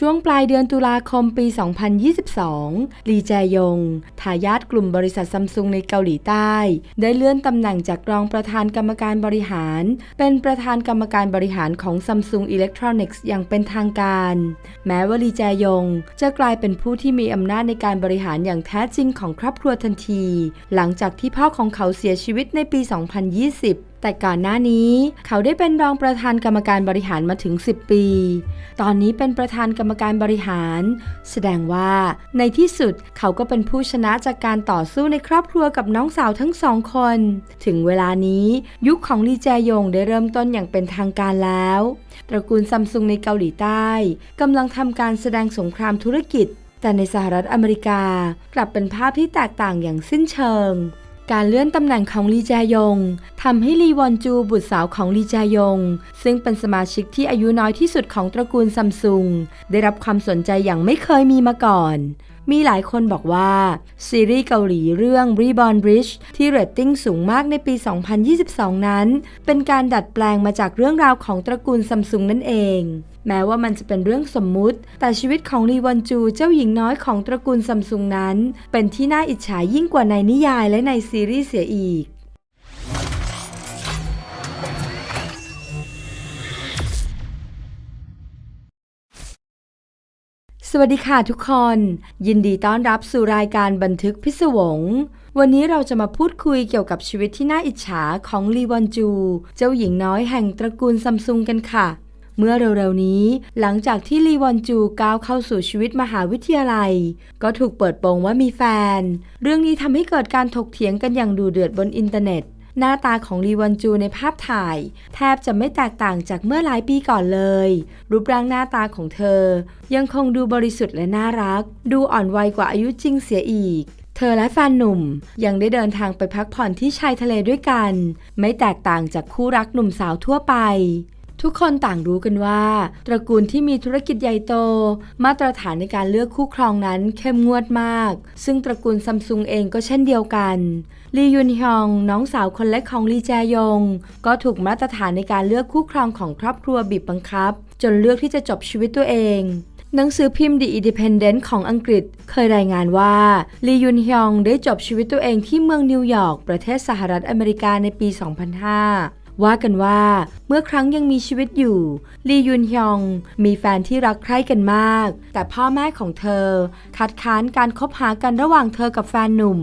ช่วงปลายเดือนตุลาคมปี 2022 ลีแจยง ทายาทกลุ่มบริษัทซัมซุงในเกาหลีใต้ ได้เลื่อนตำแหน่งจากรองประธานกรรมการบริหาร เป็นประธานกรรมการบริหารของ Samsung Electronics อย่างเป็นทางการ แม้ว่าลีแจยง จะกลายเป็นผู้ที่มีอำนาจในการบริหารอย่างแท้จริงของครอบครัวทันที หลังจากที่พ่อของเขาเสียชีวิตในปี 2020 แต่ก่อนหน้านี้เขาได้เป็นรองประธานกรรมการบริหารมาถึง 10 ปี ตอนนี้เป็นประธานกรรมการบริหาร แสดงว่าในที่สุดเขาก็เป็นผู้ชนะจากการต่อสู้ในครอบครัวกับน้องสาวทั้งสองคน ถึงเวลานี้ยุคของลีแจยงได้เริ่มต้นอย่างเป็นทางการแล้ว ตระกูลซัมซุงในเกาหลีใต้กำลังทำการแสดงสงครามธุรกิจแต่ในสหรัฐอเมริกากลับเป็นภาพที่แตกต่างอย่างสิ้นเชิง การเลื่อนตำแหน่งของลีแจยงทำให้ลีวอนจูบุตรสาวของลีแจยง ซึ่งเป็นสมาชิกที่อายุน้อยที่สุดของตระกูลซัมซุงได้รับความสนใจอย่างไม่เคยมีมาก่อน มีหลายคนบอกว่า ซีรีส์เกาหลีเรื่อง Reborn Bridge ที่เรตติ้งสูงมากในปี 2022 นั้น เป็นการดัดแปลงมาจากเรื่องราวของตระกูลซัมซุงนั่นเอง แม้ว่ามันจะเป็นเรื่องสมมุติ แต่ชีวิตของลีวอนจูเจ้าหญิงน้อยของตระกูลซัมซุงนั้น เป็นที่น่าอิจฉายิ่งกว่าในนิยายและในซีรีส์เสียอีก สวัสดีค่ะทุกคน ยินดีต้อนรับสู่รายการบันทึกพิศวง วันนี้เราจะมาพูดคุยเกี่ยวกับชีวิตที่น่าอิจฉาของลีวอนจู เจ้าหญิงน้อยแห่งตระกูลซัมซุงกันค่ะ เมื่อเร็วๆนี้ หลังจากที่ลีวอนจูก้าวเข้าสู่ชีวิตมหาวิทยาลัย ก็ถูกเปิดโปงว่ามีแฟน เรื่องนี้ทำให้เกิดการถกเถียงกันอย่างดูเดือดบนอินเทอร์เน็ต หน้าตาของลีวอนจูในภาพถ่าย แทบจะไม่แตกต่างจากเมื่อหลายปีก่อนเลย รูปร่างหน้าตาของเธอ ยังคงดูบริสุทธิ์และน่ารัก ดูอ่อนวัยกว่าอายุจริงเสียอีกเธอและแฟนหนุ่มยังได้เดินทางไปพักผ่อนที่ชายทะเลด้วยกัน ไม่แตกต่างจากคู่รักหนุ่มสาวทั่วไป ทุกคนต่างรู้กันว่า ตระกูลที่มีธุรกิจใหญ่โต มาตรฐานในการเลือกคู่ครองนั้นเข้มงวดมาก ซึ่งตระกูลซัมซุงเองก็เช่นเดียวกันลียุนฮยอง น้องสาวคนเล็กของลีแจยง ก็ถูกมาตรฐานในการเลือกคู่ครองของครอบครัวบีบบังคับ จนเลือกที่จะจบชีวิตตัวเองหนังสือพิมพ์ The Independent ของอังกฤษ เคยรายงานว่าลียุนฮยองได้จบชีวิตตัวเองที่เมืองนิวยอร์กประเทศสหรัฐอเมริกาในปี 2005 ว่ากันว่าเมื่อครั้งยังมีชีวิตอยู่ลียุนฮยอง มีแฟนที่รักใคร่กันมาก แต่พ่อแม่ของเธอ คัดค้านการคบหากันระหว่างเธอกับแฟนหนุ่ม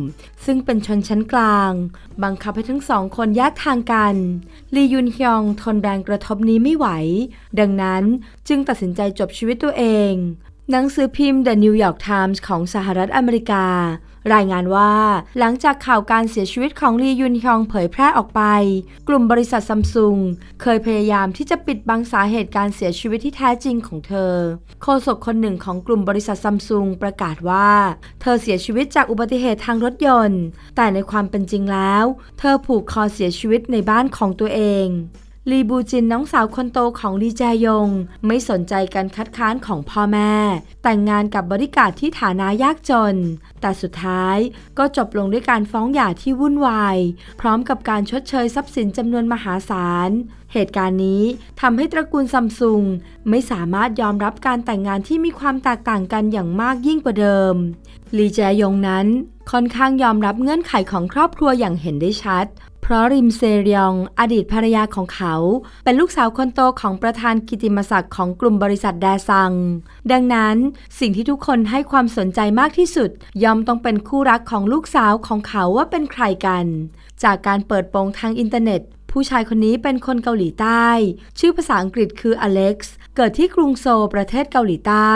ซึ่งเป็นชนชั้นกลาง บังคับให้ทั้งสองคนแยกทางกันลียุนฮยองทนแรงกระทบนี้ไม่ไหว ดังนั้นจึงตัดสินใจจบชีวิตตัวเอง หนังสือพิมพ์ The New York Times ของสหรัฐอเมริกา รายงานว่า หลังจากข่าวการเสียชีวิตของลียุนฮยองเผยแพร่ออกไป กลุ่มบริษัทซัมซุงเคยพยายามที่จะปิดบังสาเหตุการเสียชีวิตที่แท้จริงของเธอ โฆษกคนหนึ่งของกลุ่มบริษัทซัมซุงประกาศว่า เธอเสียชีวิตจากอุบัติเหตุทางรถยนต์ แต่ในความเป็นจริงแล้ว เธอผูกคอเสียชีวิตในบ้านของตัวเอง ลีบูจินน้องสาวคนโตของลีแจยง ไม่สนใจการคัดค้านของพ่อแม่ แต่งงานกับบริการที่ฐานะยากจน แต่สุดท้ายก็จบลงด้วยการฟ้องหย่าที่วุ่นวาย พร้อมกับการชดเชยทรัพย์สินจำนวนมหาศาล เหตุการณ์นี้ทำให้ตระกูลซัมซุงไม่สามารถยอมรับการแต่งงานที่มีความแตกต่างกันอย่างมากยิ่งกว่าเดิมลีแจยงนั้นค่อนข้างยอมรับเงื่อนไขของครอบครัวอย่างเห็นได้ชัด เพราะริมเซรยองอดีตภรรยาของเขา เป็นลูกสาวคนโตของประธานกิติมศักดิ์ของกลุ่มบริษัทแดซัง ดังนั้นสิ่งที่ทุกคนให้ความสนใจมากที่สุดย่อมต้องเป็นคู่รักของลูกสาวของเขาว่าเป็นใครกัน จากการเปิดโปงทางอินเทอร์เน็ตผู้ชายคนนี้เป็นคนเกาหลีใต้ ชื่อภาษาอังกฤษคืออเล็กซ์ เกิดที่กรุงโซลประเทศเกาหลีใต้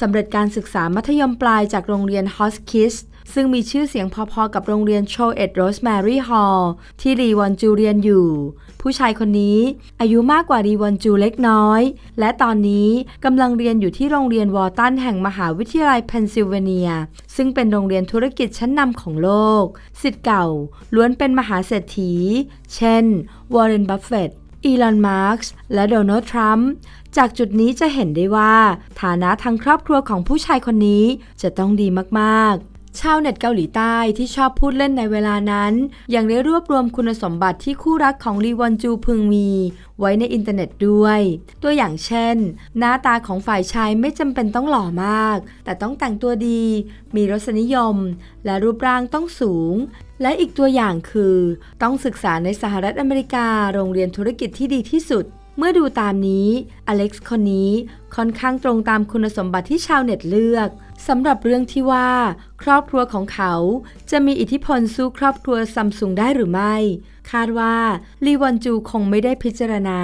สำเร็จการศึกษามัธยมปลายจากโรงเรียนฮอสคิส ซึ่งมีชื่อเสียงพอๆกับโรงเรียนโชเอ็ดโรสแมรี่ฮอลล์ที่รีวอนจูเรียนอยู่ ผู้ชายคนนี้อายุมากกว่ารีวอนจูเล็กน้อย และตอนนี้กำลังเรียนอยู่ที่โรงเรียนวอร์ตันแห่งมหาวิทยาลัยเพนซิลเวเนีย ซึ่งเป็นโรงเรียนธุรกิจชั้นนำของโลกสิทธิ์เก่า ล้วนเป็นมหาเศรษฐี เช่น วอร์เรน บัฟเฟตต์อีลอน มาร์กส์และโดนัลด์ ทรัมป์จากจุดนี้จะเห็นได้ว่า ฐานะทางครอบครัวของผู้ชายคนนี้จะต้องดีมากๆ ชาวเน็ตเกาหลีใต้ที่ชอบพูดเล่นในเวลานั้น ยังได้รวบรวมคุณสมบัติที่คู่รักของลีวอนจูพึงมี ไว้ในอินเทอร์เน็ตด้วย ตัวอย่างเช่น หน้าตาของฝ่ายชายไม่จำเป็นต้องหล่อมาก แต่ต้องแต่งตัวดี มีรสนิยม และรูปร่างต้องสูง และอีกตัวอย่างคือ ต้องศึกษาในสหรัฐอเมริกาโรงเรียนธุรกิจที่ดีที่สุดเมื่อดูตามนี้ อเล็กซ์คนนี้ค่อนข้างตรงตามคุณสมบัติที่ชาวเน็ตเลือก สำหรับเรื่องที่ว่า ครอบครัวของเขาจะมีอิทธิพลสู้ครอบครัวซัมซุงได้หรือไม่ คาดว่าลีวอนจูคงไม่ได้พิจารณา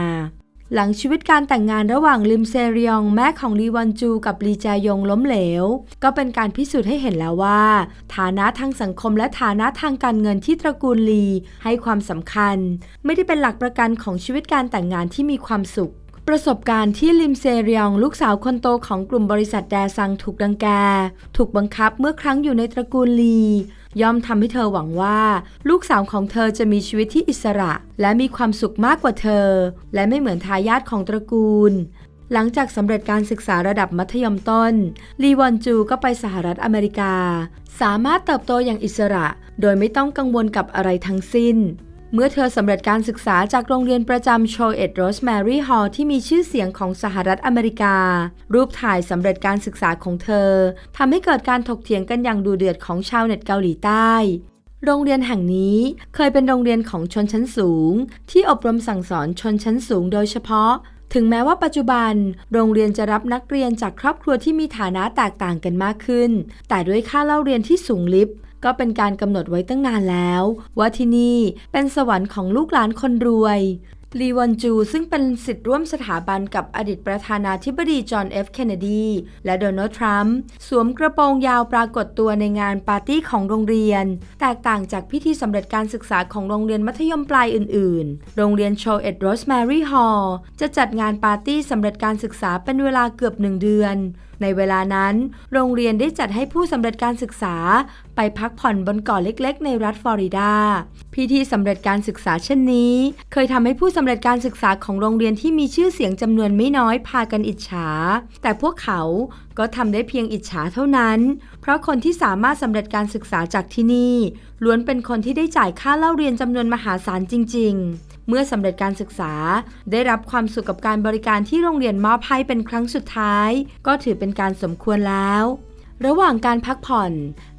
หลังชีวิตการแต่งงานระหว่างลิมเซเรียงแม่ของลีวอนจูกับลีจายงล้มเหลว ก็เป็นการพิสูจน์ให้เห็นแล้วว่า ฐานะทางสังคมและฐานะทางการเงินที่ตระกูลลีให้ความสำคัญ ไม่ได้เป็นหลักประกันของชีวิตการแต่งงานที่มีความสุข ประสบการณ์ที่ลิมเซเรียงลูกสาวคนโตของกลุ่มบริษัทแดซังถูกดังแก ถูกบังคับเมื่อครั้งอยู่ในตระกูลลี ย่อมทำให้เธอหวังว่า ลูกสาวของเธอจะมีชีวิตที่อิสระ และมีความสุขมากกว่าเธอ และไม่เหมือนทายาทของตระกูลหลังจากสำเร็จการศึกษาระดับมัธยมต้น ลีวอนจูก็ไปสหรัฐอเมริกา สามารถเติบโตอย่างอิสระ โดยไม่ต้องกังวลกับอะไรทั้งสิ้น เมื่อเธอสำเร็จการศึกษาจากโรงเรียนประจำโชเอ็ดโรสแมรี่ฮอลล์ที่มีชื่อเสียงของสหรัฐอเมริกา รูปถ่ายสำเร็จการศึกษาของเธอทำให้เกิดการถกเถียงกันอย่างดูเดือดของชาวเน็ตเกาหลีใต้ โรงเรียนแห่งนี้เคยเป็นโรงเรียนของชนชั้นสูง ที่อบรมสั่งสอนชนชั้นสูงโดยเฉพาะถึงแม้ว่าปัจจุบัน โรงเรียนจะรับนักเรียนจากครอบครัวที่มีฐานะแตกต่างกันมากขึ้น แต่ด้วยค่าเล่าเรียนที่สูงลิบ ก็เป็นการกำหนดไว้ตั้งนานแล้ว ว่าที่นี่เป็นสวรรค์ของลูกหลานคนรวยลีวอนจูซึ่งเป็นสิทธิ์ร่วมสถาบันกับอดีตประธานาธิบดีจอห์นเอฟเคนเนดี และโดนัลด์ทรัมป์สวมกระโปรงยาวปรากฏตัวในงานปาร์ตี้ของโรงเรียน แตกต่างจากพิธีสำเร็จการศึกษาของโรงเรียนมัธยมปลายอื่นๆ โรงเรียนโชเอ็ดโรสแมรี่ฮอลล์จะจัดงานปาร์ตี้สำเร็จการศึกษาเป็นเวลาเกือบหนึ่งเดือน ในเวลานั้น โรงเรียนได้จัดให้ผู้สำเร็จการศึกษา ไปพักผ่อนบนเกาะเล็ก ๆ ในรัฐฟลอริดา พิธีสำเร็จการศึกษาเช่นนี้ เคยทำให้ผู้สำเร็จการศึกษาของโรงเรียนที่มีชื่อเสียงจำนวนไม่น้อยพากันอิจฉา แต่พวกเขาก็ทำได้เพียงอิจฉาเท่านั้น เพราะคนที่สามารถสำเร็จการศึกษาจากที่นี่ล้วนเป็นคนที่ได้จ่ายค่าเล่าเรียนจำนวนมหาศาลจริง ๆ เมื่อสำเร็จการศึกษา ได้รับความสุขกับการบริการที่โรงเรียนมอบให้เป็นครั้งสุดท้าย ก็ถือเป็นการสมควรแล้วระหว่างการพักผ่อน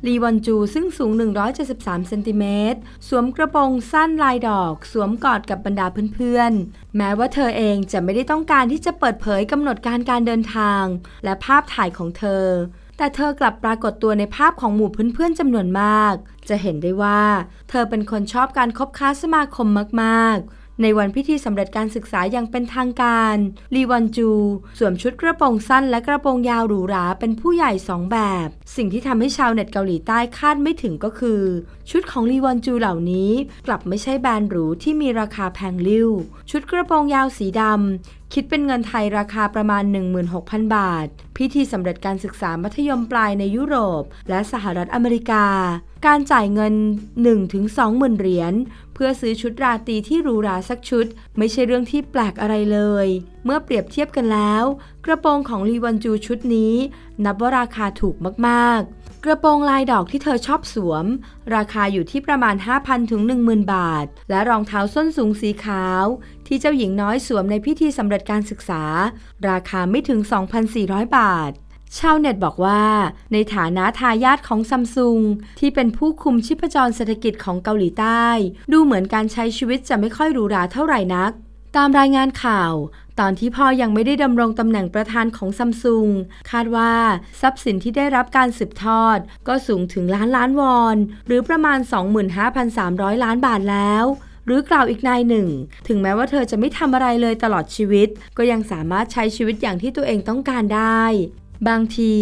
ลีวอนจูซึ่งสูง 173 เซนติเมตร สวมกระโปรงสั้นลายดอก สวมกอดกับบรรดาเพื่อนๆ แม้ว่าเธอเองจะไม่ได้ต้องการที่จะเปิดเผยกำหนดการการเดินทาง และภาพถ่ายของเธอ แต่เธอกลับปรากฏตัวในภาพของหมู่เพื่อนๆจำนวนมาก จะเห็นได้ว่า เธอเป็นคนชอบการคบค้าสมาคมมากๆ ในวันพิธีสำเร็จการศึกษาอย่างเป็นทางการลีวอนจูสวมชุดกระโปรงสั้นและกระโปรงยาวหรูหราเป็นผู้ใหญ่สองแบบ สิ่งที่ทำให้ชาวเน็ตเกาหลีใต้คาดไม่ถึงก็คือ ชุดของลีวอนจูเหล่านี้กลับไม่ใช่แบรนด์หรูที่มีราคาแพงลิ่วชุดกระโปรงยาวสีดำคิดเป็นเงินไทยราคาประมาณ 16,000 บาท พิธีสำเร็จการศึกษามัธยมปลายในยุโรป และสหรัฐอเมริกา การจ่ายเงิน 1-20,000 เหรียญ เพื่อซื้อชุดราตรีที่หรูหราสักชุด ไม่ใช่เรื่องที่แปลกอะไรเลย เมื่อเปรียบเทียบกันแล้ว กระโปรงของลีวันจูชุดนี้ นับว่าราคาถูกมากๆ กระโปรงลายดอกที่เธอชอบสวม ราคาอยู่ที่ประมาณ 5,000ถึง10,000 บาท และรองเท้าส้นสูงสีขาว ที่เจ้าหญิงน้อยสวมในพิธีสำเร็จการศึกษา ราคาไม่ถึง 2,400 บาท ชาวเน็ตบอกว่า ในฐานะทายาทของซัมซุงที่เป็นผู้คุมชิพจรเศรษฐกิจของเกาหลีใต้ ดูเหมือนการใช้ชีวิตจะไม่ค่อยหรูหราเท่าไหร่นัก ตามรายงานข่าว ตอนที่พ่อยังไม่ได้ดำรงตำแหน่งประธานของซัมซุงคาดว่าทรัพย์สินที่ได้รับการสืบทอด ก็สูงถึงล้านล้านวอน หรือประมาณ 25,300 ล้านบาทแล้วหรือกล่าวอีกนายหนึ่ง ถึงแม้ว่าเธอจะไม่ทำอะไรเลยตลอดชีวิต ก็ยังสามารถใช้ชีวิตอย่างที่ตัวเองต้องการได้ บางที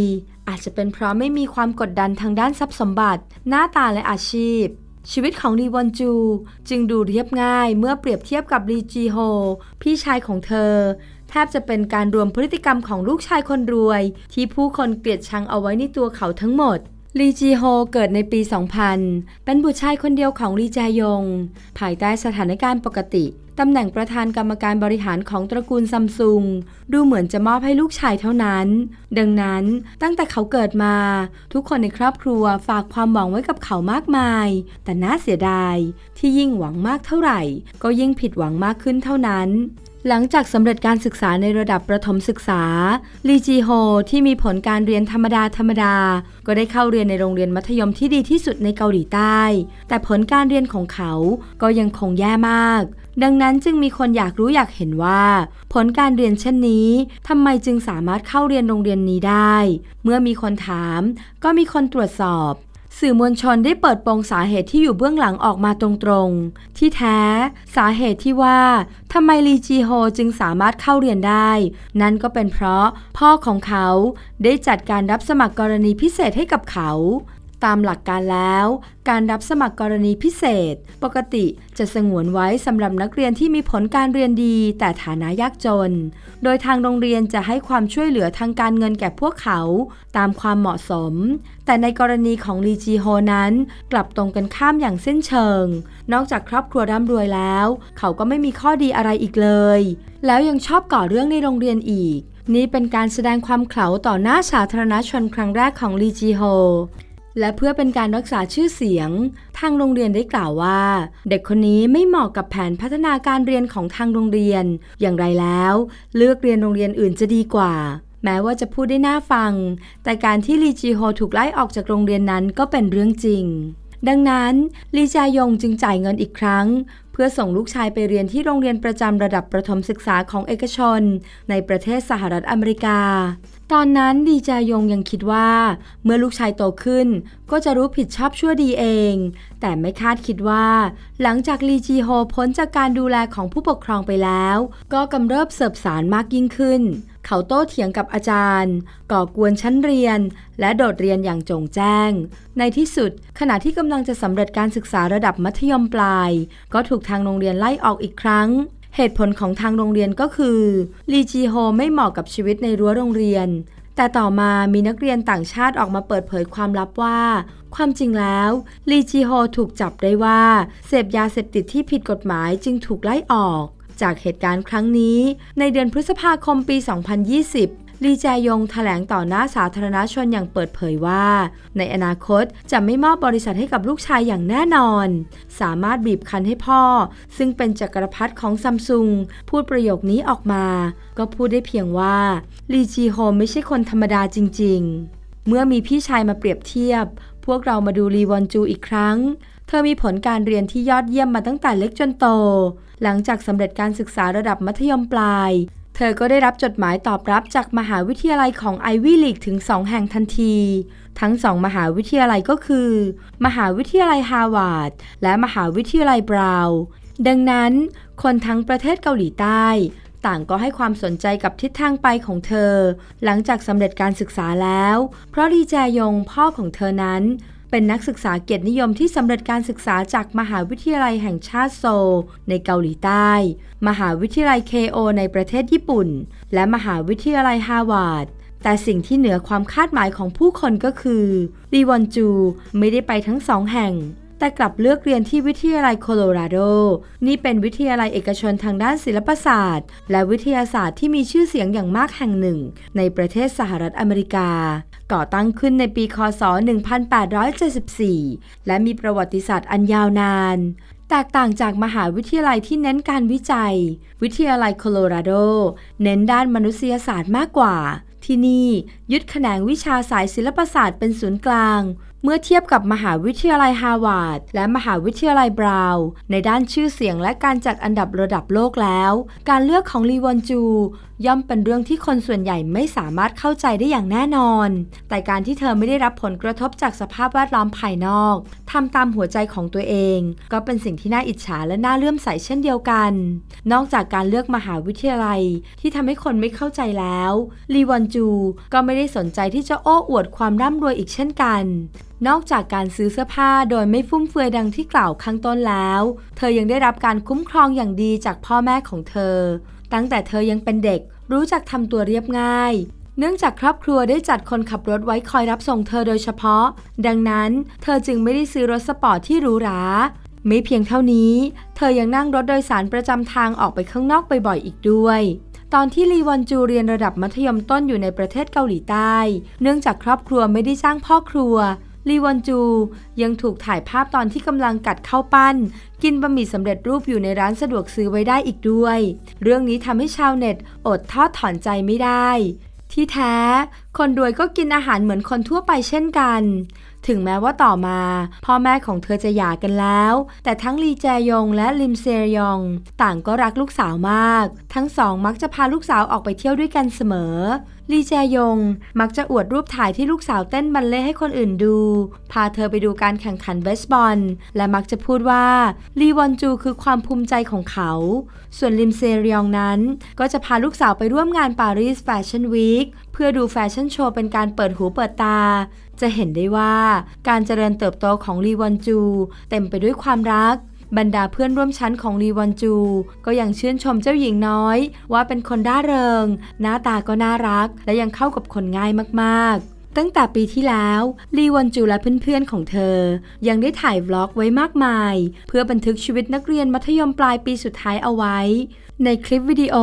อาจจะเป็นเพราะไม่มีความกดดันทางด้านทรัพย์สมบัติ หน้าตาและอาชีพ ชีวิตของลีวอนจู จึงดูเรียบง่ายเมื่อเปรียบเทียบกับลีจีโฮ พี่ชายของเธอ แทบจะเป็นการรวมพฤติกรรมของลูกชายคนรวย ที่ผู้คนเกลียดชังเอาไว้ในตัวเขาทั้งหมดลีจีโฮเกิดในปี 2000 เป็นบุตรชายคนเดียวของลีจายง ภายใต้สถานการณ์ปกติ ตำแหน่งประธานกรรมการบริหารของตระกูลซัมซุงดูเหมือนจะมอบให้ลูกชายเท่านั้น ดังนั้นตั้งแต่เขาเกิดมา ทุกคนในครอบครัวฝากความหวังไว้กับเขามากมาย แต่น่าเสียดาย ที่ยิ่งหวังมากเท่าไหร่ ก็ยิ่งผิดหวังมากขึ้นเท่านั้น หลังจากสำเร็จการศึกษาในระดับประถมศึกษา ลีจีโฮที่มีผลการเรียนธรรมดาธรรมดา ก็ได้เข้าเรียนในโรงเรียนมัธยมที่ดีที่สุดในเกาหลีใต้ แต่ผลการเรียนของเขาก็ยังคงแย่มาก ดังนั้นจึงมีคนอยากรู้อยากเห็นว่า ผลการเรียนเช่นนี้ทำไมจึงสามารถเข้าเรียนโรงเรียนนี้ได้ เมื่อมีคนถาม ก็มีคนตรวจสอบ สื่อมวลชนได้เปิดโปงสาเหตุที่อยู่เบื้องหลังออกมาตรงๆ ที่แท้สาเหตุที่ว่าทำไมลีจีโฮจึงสามารถเข้าเรียนได้ นั่นก็เป็นเพราะพ่อของเขาได้จัดการรับสมัครกรณีพิเศษให้กับเขา ตามหลักการแล้ว การรับสมัครกรณีพิเศษ ปกติจะสงวนไว้สำหรับนักเรียนที่มีผลการเรียนดี แต่ฐานะยากจน โดยทางโรงเรียนจะให้ความช่วยเหลือทางการเงินแก่พวกเขา ตามความเหมาะสม แต่ในกรณีของลีจีโฮนั้น กลับตรงกันข้ามอย่างเส้นเชิง นอกจากครอบครัวร่ำรวยแล้ว เขาก็ไม่มีข้อดีอะไรอีกเลย แล้วยังชอบก่อเรื่องในโรงเรียนอีกนี่เป็นการแสดงความเขลาต่อหน้าสาธารณชนครั้งแรกของลีจีโฮ และเพื่อเป็นการรักษาชื่อเสียง ทางโรงเรียนได้กล่าวว่า เด็กคนนี้ไม่เหมาะกับแผนพัฒนาการเรียนของทางโรงเรียน อย่างไรแล้ว เลือกเรียนโรงเรียนอื่นจะดีกว่า แม้ว่าจะพูดได้น่าฟัง แต่การที่ลีจีโฮถูกไล่ออกจากโรงเรียนนั้นก็เป็นเรื่องจริง ดังนั้นลีจายงจึงจ่ายเงินอีกครั้ง เพื่อส่งลูกชายไปเรียนที่โรงเรียนประจำระดับประถมศึกษาของเอกชน ในประเทศสหรัฐอเมริกา ตอนนั้นดีจายงยังคิดว่า เมื่อลูกชายโตขึ้น ก็จะรู้ผิดชอบชั่วดีเอง แต่ไม่คาดคิดว่า หลังจากลีจีโฮพ้นจากการดูแลของผู้ปกครองไปแล้ว ก็กำเริบเสบสารมากยิ่งขึ้น เขาโต้เถียงกับอาจารย์ ก่อกวนชั้นเรียน และโดดเรียนอย่างจงแจ้ง ในที่สุดขณะที่กำลังจะสำเร็จการศึกษาระดับมัธยมปลาย ก็ถูกทางโรงเรียนไล่ออกอีกครั้ง เหตุผลของทางโรงเรียนก็คือลีจีโฮไม่เหมาะกับชีวิตในรั้วโรงเรียน แต่ต่อมามีนักเรียนต่างชาติออกมาเปิดเผยความลับว่า ความจริงแล้วลีจีโฮถูกจับได้ว่า เสพยาเสพติดที่ผิดกฎหมายจึงถูกไล่ออก จากเหตุการณ์ครั้งนี้ ในเดือนพฤษภาคมปี 2020 ลีแจยงแถลงต่อหน้าสาธารณชนอย่างเปิดเผยว่า ในอนาคตจะไม่มอบบริษัทให้กับลูกชายอย่างแน่นอน สามารถบีบคั้นให้พ่อ ซึ่งเป็นจักรพรรดิของซัมซุงพูดประโยคนี้ออกมา ก็พูดได้เพียงว่าลีจีโฮไม่ใช่คนธรรมดาจริง ๆ เมื่อมีพี่ชายมาเปรียบเทียบ พวกเรามาดูลีวอนจูอีกครั้งเธอมีผลการเรียนที่ยอดเยี่ยมมาตั้งแต่เล็กจนโต หลังจากสำเร็จการศึกษาระดับมัธยมปลาย เธอก็ได้รับจดหมายตอบรับจากมหาวิทยาลัยของไอวี่ลีกถึง 2 แห่งทันที ทั้งสองมหาวิทยาลัยก็คือ มหาวิทยาลัยฮาวาดและมหาวิทยาลัยบราวน์ดังนั้น คนทั้งประเทศเกาหลีใต้ ต่างก็ให้ความสนใจกับทิศทางไปของเธอ หลังจากสำเร็จการศึกษาแล้ว เพราะลีแจยงพ่อของเธอนั้น เป็นนักศึกษาเกียรตินิยมที่สำเร็จการศึกษาจากมหาวิทยาลัยแห่งชาติโซลในเกาหลีใต้ มหาวิทยาลัยเคโอในประเทศญี่ปุ่น และมหาวิทยาลัยฮาวาดแต่สิ่งที่เหนือความคาดหมายของผู้คนก็คือลีวอนจูไม่ได้ไปทั้งสองแห่งแต่กลับเลือกเรียนที่วิทยาลัยโคโลราโด นี่เป็นวิทยาลัยเอกชนทางด้านศิลปศาสตร์ และวิทยาศาสตร์ที่มีชื่อเสียงอย่างมากแห่งหนึ่ง ในประเทศสหรัฐอเมริกา ก่อตั้งขึ้นในปีคศ 1874 และมีประวัติศาสตร์อันยาวนาน แตกต่างจากมหาวิทยาลัยที่เน้นการวิจัย วิทยาลัยโคโลราโด เน้นด้านมนุษยศาสตร์มากกว่า ที่นี่ยึดแขนงวิชาสายศิลปศาสตร์เป็นศูนย์กลางเมื่อเทียบกับมหาวิทยาลัยฮาวาดและมหาวิทยาลัยบราวน์ในด้านชื่อเสียงและการจัดอันดับระดับโลกแล้ว การเลือกของลีวอนจู ย่อมเป็นเรื่องที่คนส่วนใหญ่ไม่สามารถเข้าใจได้อย่างแน่นอน แต่การที่เธอไม่ได้รับผลกระทบจากสภาพแวดล้อมภายนอกทำตามหัวใจของตัวเอง ก็เป็นสิ่งที่น่าอิจฉาและน่าเลื่อมใสเช่นเดียวกัน นอกจากการเลือกมหาวิทยาลัย ที่ทำให้คนไม่เข้าใจแล้วลีวอนจูก็ไม่ได้สนใจที่จะโอ้อวดความร่ำรวยอีกเช่นกันนอกจากการซื้อเสื้อผ้าโดยไม่ฟุ่มเฟือยดังที่กล่าวข้างต้นแล้ว เธอยังได้รับการคุ้มครองอย่างดีจากพ่อแม่ของเธอ ตั้งแต่เธอยังเป็นเด็กรู้จักทำตัวเรียบง่ายเนื่องจากครอบครัวได้จัดคนขับรถไว้คอยรับส่งเธอโดยเฉพาะ ดังนั้นเธอจึงไม่ได้ซื้อรถสปอร์ตที่หรูหรา ไม่เพียงเท่านี้ เธอยังนั่งรถโดยสารประจำทางออกไปข้างนอกบ่อยๆอีกด้วย ตอนที่ลีวอนจูเรียนระดับมัธยมต้นอยู่ในประเทศเกาหลีใต้ เนื่องจากครอบครัวไม่ได้จ้างพ่อครัว ลีวอนจู ยังถูกถ่ายภาพตอนที่กำลังกัดข้าวปั้น กินบะหมี่สำเร็จรูปอยู่ในร้านสะดวกซื้อไว้ได้อีกด้วย เรื่องนี้ทำให้ชาวเน็ตอดทอดถอนใจไม่ได้ ที่แท้ คนรวยก็กินอาหารเหมือนคนทั่วไปเช่นกัน ถึงแม้ว่าต่อมา พ่อแม่ของเธอจะหย่ากันแล้ว แต่ทั้งลีแจยงและลิมเซยอง ต่างก็รักลูกสาวมาก ทั้งสองมักจะพาลูกสาวออกไปเที่ยวด้วยกันเสมอ ลีแจยง มักจะอวดรูปถ่ายที่ลูกสาวเต้นบัลเล่ให้คนอื่นดู พาเธอไปดูการแข่งขันเบสบอล และมักจะพูดว่า ลีวอนจูคือความภูมิใจของเขา ส่วนลิมเซรยองนั้น ก็จะพาลูกสาวไปร่วมงานปารีสแฟชั่นวีคเพื่อดูแฟชั่นโชว์เป็นการเปิดหูเปิดตา จะเห็นได้ว่าการเจริญเติบโตของลีวอนจู เต็มไปด้วยความรัก บรรดาเพื่อนร่วมชั้นของลีวอนจู ก็ยังชื่นชมเจ้าหญิงน้อย ว่าเป็นคนร่าเริง หน้าตาก็น่ารัก และยังเข้ากับคนง่ายมากๆตั้งแต่ปีที่แล้วลีวอนจูและเพื่อนๆของเธอ ยังได้ถ่ายวล็อกไว้มากมาย เพื่อบันทึกชีวิตนักเรียนมัธยมปลายปีสุดท้ายเอาไว้ ในคลิปวิดีโอ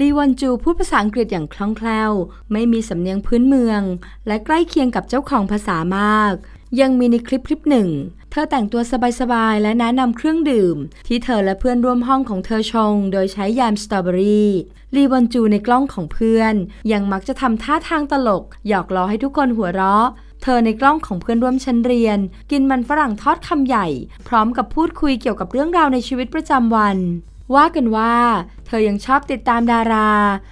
ลีวอนจูพูดภาษาอังกฤษอย่างคล่องแคล่ว ไม่มีสำเนียงพื้นเมือง และใกล้เคียงกับเจ้าของภาษามาก ยังมีในคลิปคลิปหนึ่ง เธอแต่งตัวสบายๆ และแนะนำเครื่องดื่ม ที่เธอและเพื่อนร่วมห้องของเธอชง โดยใช้ยามสตรอเบอรี่ลีวอนจูในกล้องของเพื่อน ยังมักจะทำท่าทางตลก หยอกล้อให้ทุกคนหัวเราะเธอในกล้องของเพื่อนร่วมชั้นเรียน กินมันฝรั่งทอดคำใหญ่ พร้อมกับพูดคุยเกี่ยวกับเรื่องราวในชีวิตประจำวัน ว่ากันว่า เธอยังชอบติดตามดารา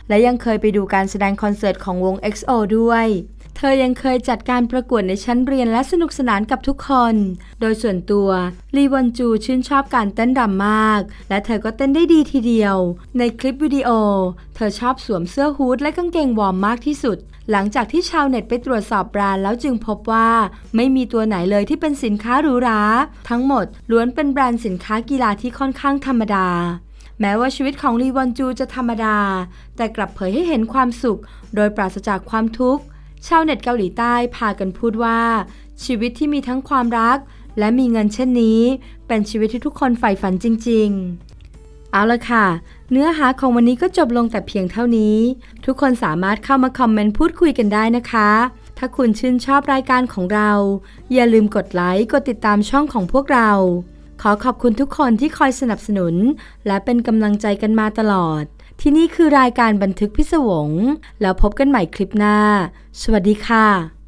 และยังเคยไปดูการแสดงคอนเสิร์ตของวง XO ด้วย เธอยังเคยจัดการประกวดในชั้นเรียนและสนุกสนานกับทุกคน โดยส่วนตัวลีวอนจูชื่นชอบการเต้นรำมาก และเธอก็เต้นได้ดีทีเดียว ในคลิปวิดีโอ เธอชอบสวมเสื้อฮูดและกางเกงวอร์มมากที่สุด หลังจากที่ชาวเน็ตไปตรวจสอบแบรนด์แล้วจึงพบว่า ไม่มีตัวไหนเลยที่เป็นสินค้าหรูหรา ทั้งหมดล้วนเป็นแบรนด์สินค้ากีฬาที่ค่อนข้างธรรมดาแม้ว่าชีวิตของลีวอนจูจะธรรมดา แต่กลับเผยให้เห็นความสุข โดยปราศจากความทุกข์ ชาวเน็ตเกาหลีใต้พากันพูดว่า ชีวิตที่มีทั้งความรัก และมีเงินเช่นนี้ เป็นชีวิตที่ทุกคนใฝ่ฝันจริง ๆ เอาละค่ะ เนื้อหาของวันนี้ก็จบลงแต่เพียงเท่านี้ ทุกคนสามารถเข้ามาคอมเมนต์พูดคุยกันได้นะคะ ถ้าคุณชื่นชอบรายการของเรา อย่าลืมกดไลค์กดติดตามช่องของพวกเรา ขอขอบคุณทุกคนที่คอยสนับสนุน และเป็นกำลังใจกันมาตลอด ที่นี่คือรายการบันทึกพิศวง แล้วพบกันใหม่คลิปหน้า สวัสดีค่ะ